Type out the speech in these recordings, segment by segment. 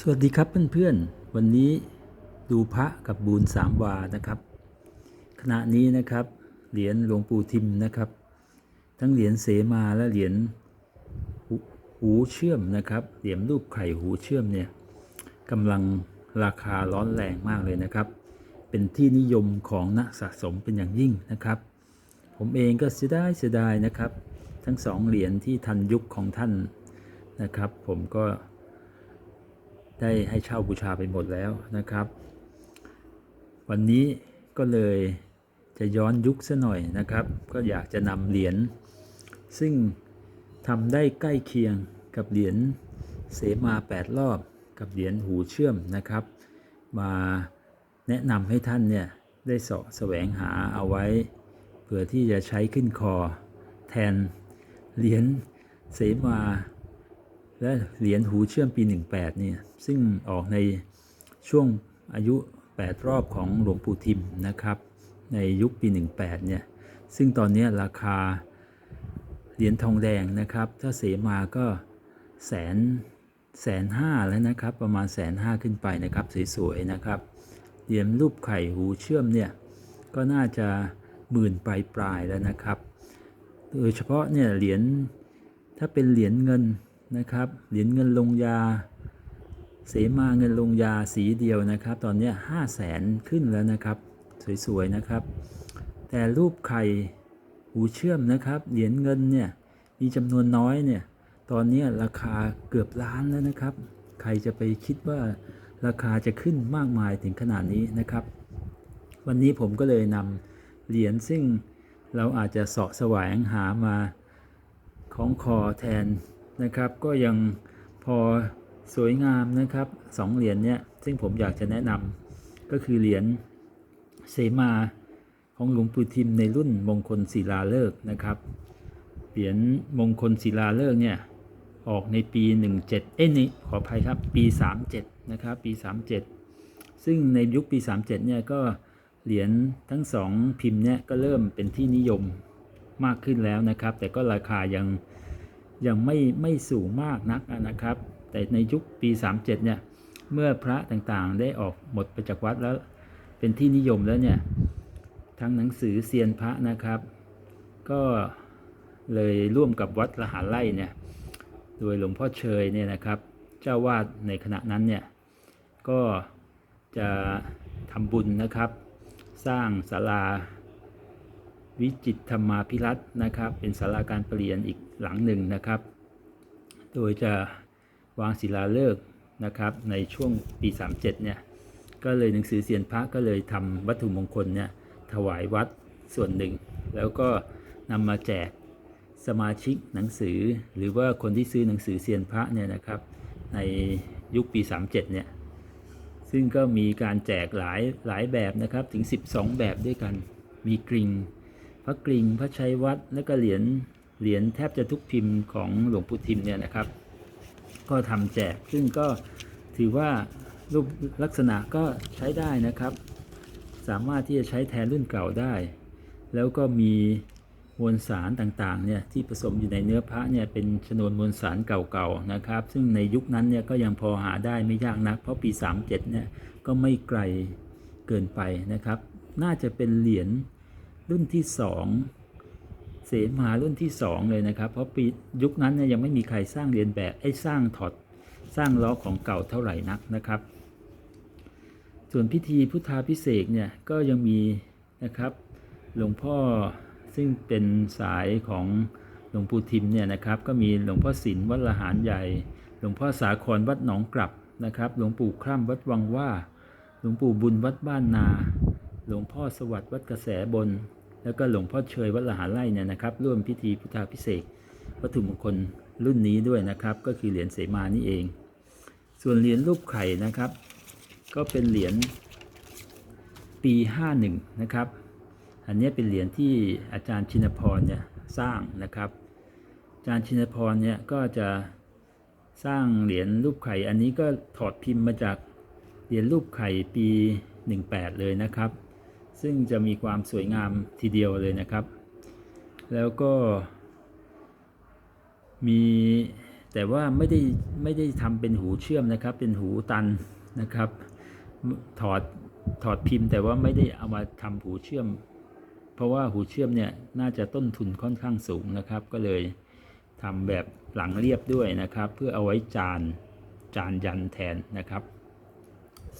สวัสดีครับเพื่อนๆ วันนี้ดูพระกับบูญสามวานะครับ ขณะนี้นะครับเหรียญหลวงปู่ทิมนะครับ ทั้งเหรียญเสมาและเหรียญหูหูเชื่อมนะครับเหรียญรูปไข่หูเชื่อมเนี่ยกำลังราคาร้อนแรงมากเลยนะครับ เป็นที่นิยมของนักสะสมเป็นอย่างยิ่งนะครับ ผมเองก็เสียดายเสียดายนะครับ ทั้งสองเหรียญที่ทันยุคของท่านนะครับ ผมก็ ได้ให้เช่าบูชาไปหมดแล้วนะครับ วันนี้ก็เลยจะย้อนยุคซะหน่อยนะครับ ก็อยากจะนำเหรียญซึ่งทำได้ใกล้เคียงกับเหรียญเสมา 8 รอบ กับเหรียญหูเชื่อมนะครับ มาแนะนำให้ท่านเนี่ยได้เสาะแสวงหาเอาไว้ เพื่อที่จะใช้ขึ้นคอ แทนเหรียญเสมา และเหรียญหูเชื่อมปี 18เนี่ยซึ่งออกในช่วงอายุ 8 รอบของหลวงปู่ทิมนะครับ ในยุคปี 18เนี่ยซึ่งตอนนี้ราคาเหรียญทองแดงนะครับ ถ้าเสมาก็แสนแสนห้าแล้วนะครับ ประมาณแสนห้าขึ้นไปนะครับสวยๆนะครับเหรียญรูปไข่หูเชื่อมเนี่ยก็น่าจะหมื่นปลายปลายแล้วนะครับ โดยเฉพาะเนี่ยเหรียญถ้าเป็นเหรียญเงิน นะครับ เหรียญเงินลงยา เสมาเงินลงยาสีเดียวนะครับ ตอนนี้ห้าแสนขึ้นแล้วนะครับ สวยๆนะครับ แต่รูปไข่หูเชื่อมนะครับ เหรียญเงินเนี่ยมีจำนวนน้อยเนี่ย ตอนนี้ราคาเกือบล้านแล้วนะครับ ใครจะไปคิดว่าราคาจะขึ้นมากมายถึงขนาดนี้นะครับ วันนี้ผมก็เลยนำเหรียญซึ่งเราอาจจะเสาะแสวงหามาของคอแทน นะครับ ก็ยังพอสวยงามนะครับสองเหรียญเนี่ยซึ่งผมอยากจะแนะนำก็คือเหรียญเสมาของหลวงปู่ทิมในรุ่นมงคลศิลาฤกษ์นะครับเหรียญมงคลศิลาฤกษ์เนี่ยออกในปี 17 เอ้ยนี่ขออภัยครับปี 37 นะครับปี 37 ซึ่งในยุคปี 37 เนี่ยก็เหรียญทั้งสองพิมพ์เนี่ยก็เริ่มเป็นที่นิยมมากขึ้นแล้วนะครับ แต่ก็ราคายัง ยังไม่ไม่สูงมากนักนะครับ แต่ในยุคปี 37 เนี่ย เมื่อพระต่างๆได้ออกหมดไปจากวัดแล้วเป็นที่นิยมแล้วเนี่ยทั้งหนังสือเซียนพระนะครับ ก็เลยร่วมกับวัดละหาไร่เนี่ยโดยหลวงพ่อเชยเนี่ยนะครับ เจ้าวาดในขณะนั้นเนี่ยก็จะทำบุญนะครับ สร้างศาลา วิจิตธรรมาพิรัตนะครับ เป็นศาลาการเประเรียนอีกหลังหนึ่งนะครับ โดยจะวางศิลาฤกษ์นะครับ ในช่วงปี 37 เนี่ย ก็เลยหนังสือเสียนพระก็เลยทำวัตถุมงคลเนี่ยถวายวัดส่วนหนึ่ง แล้วก็นำมาแจกสมาชิกหนังสือ หรือว่าคนที่ซื้อหนังสือเซียนพระเนี่ยนะครับ ในยุคปี 37 เนี่ย ซึ่งก็มีการแจกหลายหลายแบบนะครับถึง 12 แบบด้วยกัน มีกริ่ง พระกริ่งพระชัยวัดและก็เหรียญเหรียญแทบจะทุกพิมพ์ของหลวงปู่ทิมเนี่ยนะครับ ก็ทำแจกซึ่งก็ถือว่ารูปลักษณะก็ใช้ได้นะครับ สามารถที่จะใช้แทนรุ่นเก่าได้ แล้วก็มีมวลสารต่างๆเนี่ยที่ผสมอยู่ในเนื้อพระเนี่ยเป็นชนวนมวลสารเก่าๆนะครับ ซึ่งในยุคนั้นเนี่ยก็ยังพอหาได้ไม่ยากนัก เพราะปี 37เนี่ยก็ไม่ไกลเกินไปนะครับ น่าจะเป็นเหรียญ รุ่นที่2เสมารุ่นที่2เลยนะครับ เพราะปียุคนั้นเนี่ยยังไม่มีใครสร้างเรียนแบบไอ้สร้างถอดสร้างล้อของเก่าเท่าไหร่นักนะครับ ส่วนพิธีพุทธาพิเศษเนี่ยก็ยังมีนะครับหลวงพ่อซึ่งเป็นสายของหลวงปู่ทิมเนี่ยนะครับ ก็มีหลวงพ่อศิลวัดละหารใหญ่ หลวงพ่อสาครวัดหนองกลับนะครับ หลวงปู่คร่ำวัดวังว่า หลวงปู่บุญวัดบ้านนา หลวงพ่อสวัสดิ์วัดกระแสบน แล้วก็หลวงพ่อเชยวัดละหาไร่เนี่ยนะครับ ร่วมพิธีพุทธาพิเศษวัตถุมงคลรุ่นนี้ด้วยนะครับ ก็คือเหรียญเสมานี่เอง ส่วนเหรียญรูปไข่นะครับ ก็เป็นเหรียญปี 51 นะครับ อันนี้เป็นเหรียญที่อาจารย์ชินพรเนี่ยสร้างนะครับ อาจารย์ชินพรเนี่ยก็จะสร้างเหรียญรูปไข่ อันนี้ก็ถอดพิมพ์มาจากเหรียญรูปไข่ปี 18 เลยนะครับ ซึ่งจะมีความสวยงามทีเดียวเลยนะครับ แล้วก็มีแต่ว่าไม่ได้ไม่ได้ทำเป็นหูเชื่อมนะครับ เป็นหูตันนะครับ ถอดถอดพิมพ์ แต่ว่าไม่ได้เอามาทำหูเชื่อม เพราะว่าหูเชื่อมเนี่ยน่าจะต้นทุนค่อนข้างสูงนะครับ ก็เลยทำแบบหลังเรียบด้วยนะครับ เพื่อเอาไว้จานจานยันแทนนะครับ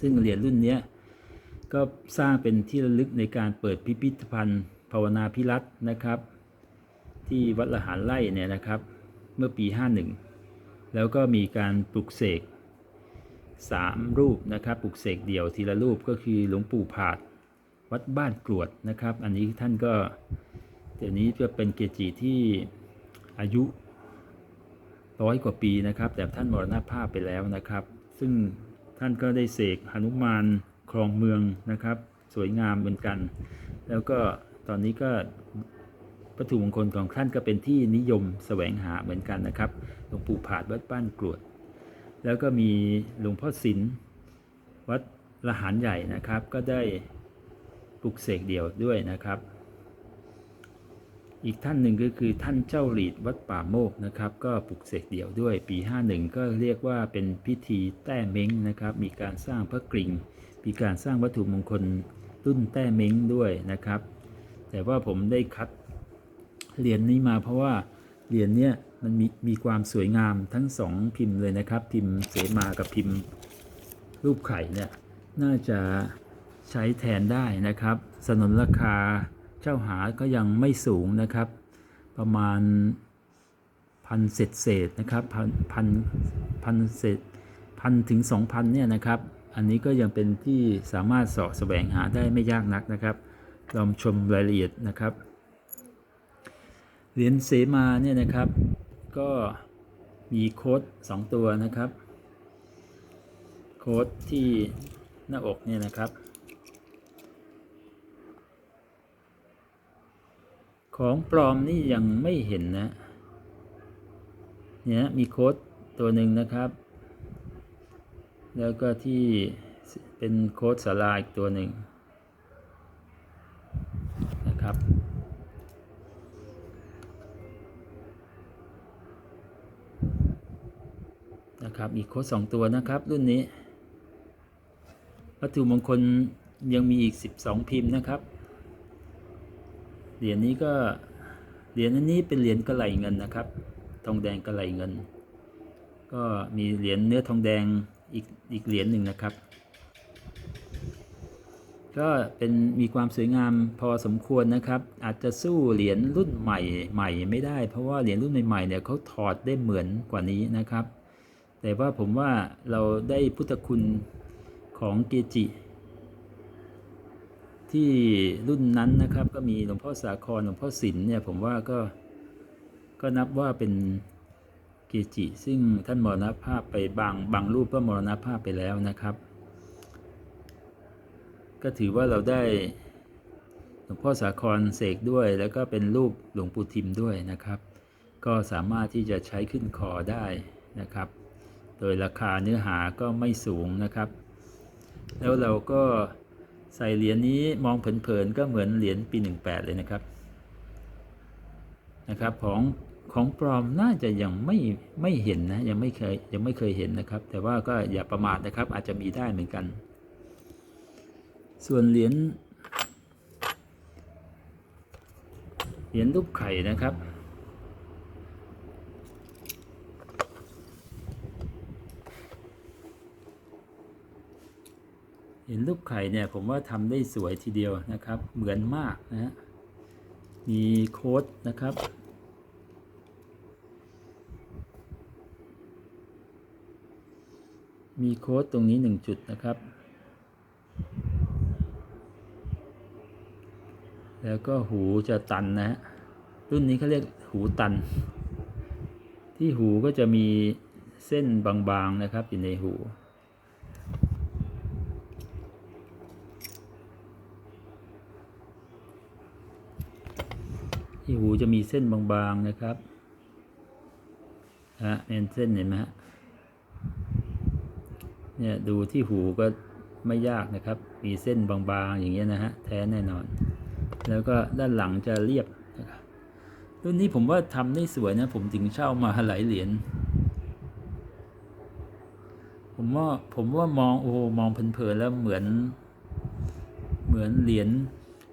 ซึ่งเหรียญรุ่นเนี้ย ก็สร้างเป็นที่ระลึกในการเปิดพิพิธภัณฑ์ ภาวนาพิรัตนะครับ ที่วัดละหารไร่เนี่ยนะครับ เมื่อปี 51 แล้วก็มีการปลุกเสกสามรูปนะครับปลุกเสกเดี่ยวทีละรูปก็คือหลวงปู่ผาดวัดบ้านกรวดนะครับ อันนี้ท่านก็เดี๋ยวนี้ก็เป็นเกจิที่อายุร้อยกว่าปีนะครับ แต่ท่านมรณภาพไปแล้วนะครับ ซึ่งท่านก็ได้เสกหนุมาน ครองเมืองนะครับ สวยงามเหมือนกัน แล้วก็ตอนนี้ก็วัตถุมงคลของท่านก็เป็นที่นิยมแสวงหาเหมือนกันนะครับหลวงปู่ผาดวัดบ้านกรวด แล้วก็มีหลวงพ่อศิลป์วัดละหารใหญ่นะครับ ก็ได้ปลุกเสกเดี่ยวด้วยนะครับ อีกท่านหนึ่งก็คือท่านเจ้าหลีดวัดป่าโมกนะครับ ก็ปลุกเสกเดี่ยวด้วย ปี 51 ก็เรียกว่าเป็นพิธีแต้เม้งนะครับ มีการสร้างพระกริ่ง มีการสร้างวัตถุมงคลรุ่นแต้เม้งด้วยนะครับ แต่ว่าผมได้คัดเหรียญนี้มาเพราะว่าเหรียญเนี้ยมันมีมีความสวยงามทั้งสองพิมพ์เลยนะครับ พิมพ์เสมากับพิมพ์รูปไข่เนี่ยน่าจะใช้แทนได้นะครับ สนนราคาเจ้าหาก็ยังไม่สูงนะครับ ประมาณพันเศษเศษนะครับพันพันพันเศษพันถึงสองพันเนี่ยนะครับ อันนี้ก็ยังเป็นที่สามารถสาะแสวงหาได้ไม่ยากนักนะครับลองชมรายละเอียดนะครับ เหรียญเสมาเนี่ยนะครับ ก็มีโค้ด2ตัวนะครับ โค้ดที่หน้าอกเนี่ยนะครับ ของปลอมนี่ยังไม่เห็นนะ เนี่ยมีโค้ดตัวหนึ่งนะครับ แล้วก็ที่เป็นโค้ดสาลาอีกตัวหนึ่งนะครับนะครับอีกโค้ดสองตัวนะครับรุ่นนี้ วัตถุมงคลยังมีอีก 12 พิมพ์นะครับ เหรียญนี้ก็เหรียญอันนี้เป็นเหรียญกระไหลเงินนะครับ ทองแดงกระไหลเงิน ก็มีเหรียญเนื้อทองแดง อีกอีกเหรียญหนึ่งนะครับ ก็เป็นมีความสวยงามพอสมควรนะครับ อาจจะสู้เหรียญรุ่นใหม่ใหม่ไม่ได้ เพราะว่าเหรียญรุ่นใหม่ๆเนี่ยเขาถอดได้เหมือนกว่านี้นะครับ แต่ว่าผมว่าเราได้พุทธคุณของเกจิที่รุ่นนั้นนะครับก็มีหลวงพ่อสาครหลวงพ่อศิลป์เนี่ยผมว่าก็ก็นับว่าเป็น เกจิ ซึ่งท่านมรณภาพไปบางบางรูปก็มรณภาพไปแล้วนะครับ ก็ถือว่าเราได้หลวงพ่อสาครเสกด้วย แล้วก็เป็นรูปหลวงปู่ทิมด้วยนะครับ ก็สามารถที่จะใช้ขึ้นคอได้นะครับ โดยราคาเนื้อหาก็ไม่สูงนะครับ แล้วเราก็ใส่เหรียญนี้มองเผินๆก็เหมือนเหรียญปี 18 เลยนะครับนะครับของ ของปลอมน่าจะยังไม่ไม่เห็นนะยังไม่เคยยังไม่เคยเห็นนะครับ แต่ว่าก็อย่าประมาทนะครับ อาจจะมีได้เหมือนกัน ส่วนเหรียญเหรียญรูปไข่นะครับเห็นรูปไข่เนี่ยผมว่าทำได้สวยทีเดียวนะครับ เหมือนมากนะฮะมีโค้ดนะครับ มีโค้ดตรงนี้หนึ่งจุดนะครับ แล้วก็หูจะตันนะฮะรุ่นนี้เขาเรียกหูตัน ที่หูก็จะมีเส้นบางๆนะครับอยู่ในหูที่หูจะมีเส้นบางๆนะครับฮะเป็นเส้นเห็นไหมฮะ เนี่ยดูที่หูก็ไม่ยากนะครับ มีเส้นบางๆอย่างเงี้ยนะฮะแท้แน่นอน แล้วก็ด้านหลังจะเรียบนะครับรุ่นนี้ผมว่าทำได้สวยนะ ผมถึงเช่ามาหลายเหรียญผมว่าผมว่ามองโอ้มองเพลินๆแล้วเหมือน เหมือนเหรียญ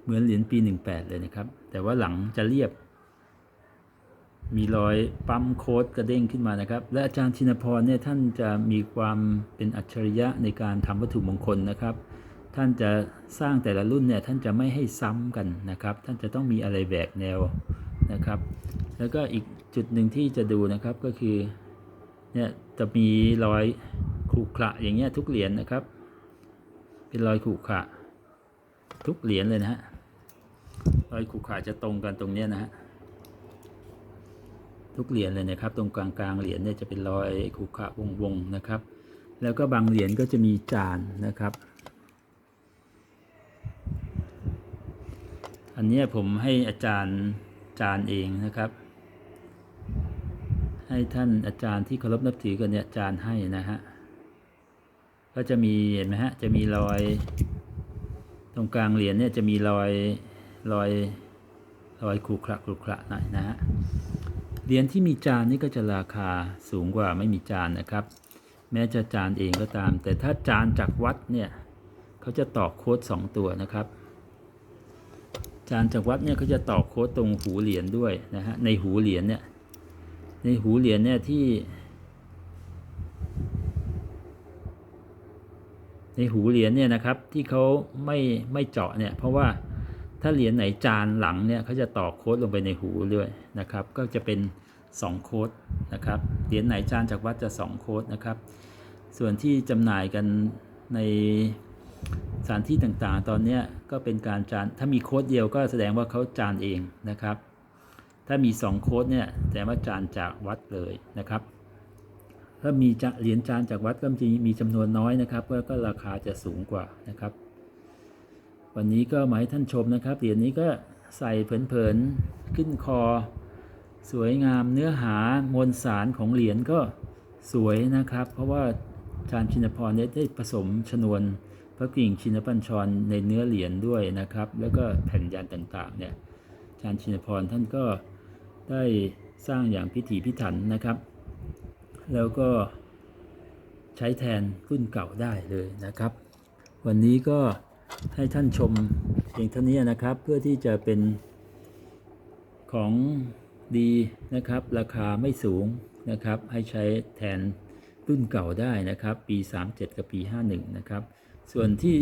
เหมือนเหรียญปี 18 เลยนะครับ แต่ว่าหลังจะเรียบ มีรอยปั๊มโค้ดกระเด้งขึ้นมานะครับ และอาจารย์ชินพรเนี่ยท่านจะมีความเป็นอัจฉริยะในการทำวัตถุมงคลนะครับ ท่านจะสร้างแต่ละรุ่นเนี่ยท่านจะไม่ให้ซ้ำกันนะครับ ท่านจะต้องมีอะไรแหวกแนวนะครับ แล้วก็อีกจุดหนึ่งที่จะดูนะครับก็คือเนี่ยจะมีรอยขรุขระอย่างเงี้ยทุกเหรียญนะครับ เป็นรอยขรุขระทุกเหรียญเลยนะฮะรอยขรุขระจะตรงกันตรงเนี้ยนะฮะ ทุกเหรียญเลยนะครับ ตรงกลางกลางเหรียญเนี่ยจะเป็นรอยขรุขระวงวงๆนะครับ แล้วก็บางเหรียญก็จะมีจานนะครับ อันนี้ผมให้อาจารย์จานเองนะครับ ให้ท่านอาจารย์ที่เคารพนับถือกันเนี่ยจารย์ให้นะฮะก็จะมีเห็นไหมฮะจะมีรอย ตรงกลางเหรียญเนี่ยจะมีรอยรอยรอยขรุขระขรุขระหน่อยนะฮะ เหรียญที่มีจานนี่ก็จะราคาสูงกว่าไม่มีจานนะครับ แม้จะจานเองก็ตาม แต่ถ้าจานจากวัดเนี่ยเขาจะต่อโค้ดสองตัวนะครับ จานจากวัดเนี่ยเขาจะต่อโค้ดตรงหูเหรียญด้วยนะฮะในหูเหรียญเนี่ยในหูเหรียญเนี่ยที่ ในหูเหรียญเนี่ยนะครับที่เขาไม่ไม่เจาะเนี่ยเพราะว่า ถ้าเหรียญไหนจานหลังเนี่ยเขาจะต่อโค้ดลงไปในหูด้วยนะครับ ก็จะเป็น 2 โค้ดนะครับ เหรียญไหนจานจากวัดจะ 2 โค้ดนะครับ ส่วนที่จำหน่ายกันในสถานที่ต่างๆ ตอนนี้ก็เป็นการจาน ถ้ามีโค้ดเดียวก็แสดงว่าเขาจานเองนะครับ ถ้ามี 2 โค้ดเนี่ยแสดงว่าจานจากวัดเลยนะครับ ถ้ามีเหรียญจานจากวัดก็จะมีจำนวนน้อยนะครับ ก็ราคาจะสูงกว่านะครับ วันนี้ก็มาให้ท่านชมนะครับเหรียญนี้ก็ใส่เผินๆขึ้นคอ สวยงามเนื้อหามวลสารของเหรียญก็สวยนะครับ เพราะว่าอาจารย์ชินพรเนี่ยได้ผสมชนวนพระกิ่งชินปัญชรในเนื้อเหรียญด้วยนะครับ แล้วก็แผ่นยันต่างๆเนี่ยอาจารย์ชินพรท่านก็ได้สร้างอย่างพิถีพิถันนะครับ แล้วก็ใช้แทนรุ่นเก่าได้เลยนะครับ วันนี้ก็ ให้ท่านชมเพียงเท่านี้นะครับ เพื่อที่จะเป็นของดีนะครับ ราคาไม่สูงนะครับ ให้ใช้แทนรุ่นเก่าได้นะครับ ปี 37 กับปี 51 นะครับ ส่วนที่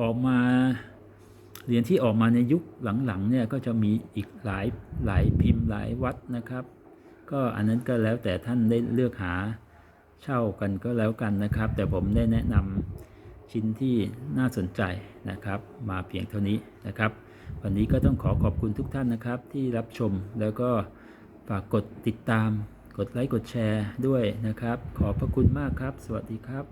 ออกมาเหรียญที่ออกมาในยุคหลังๆเนี่ยก็จะมีอีกหลายหลายพิมพ์หลายวัดนะครับ ก็อันนั้นก็แล้วแต่ท่านได้เลือกหาเช่ากันก็แล้วกันนะครับ แต่ผมได้แนะนำ ชิ้นที่น่าสนใจนะครับ มาเพียงเท่านี้นะครับ วันนี้ก็ต้องขอขอบคุณทุกท่านนะครับที่รับชมแล้วก็ฝากกดติดตาม กดไลค์กดแชร์ด้วยนะครับ ขอบพระคุณมากครับ สวัสดีครับ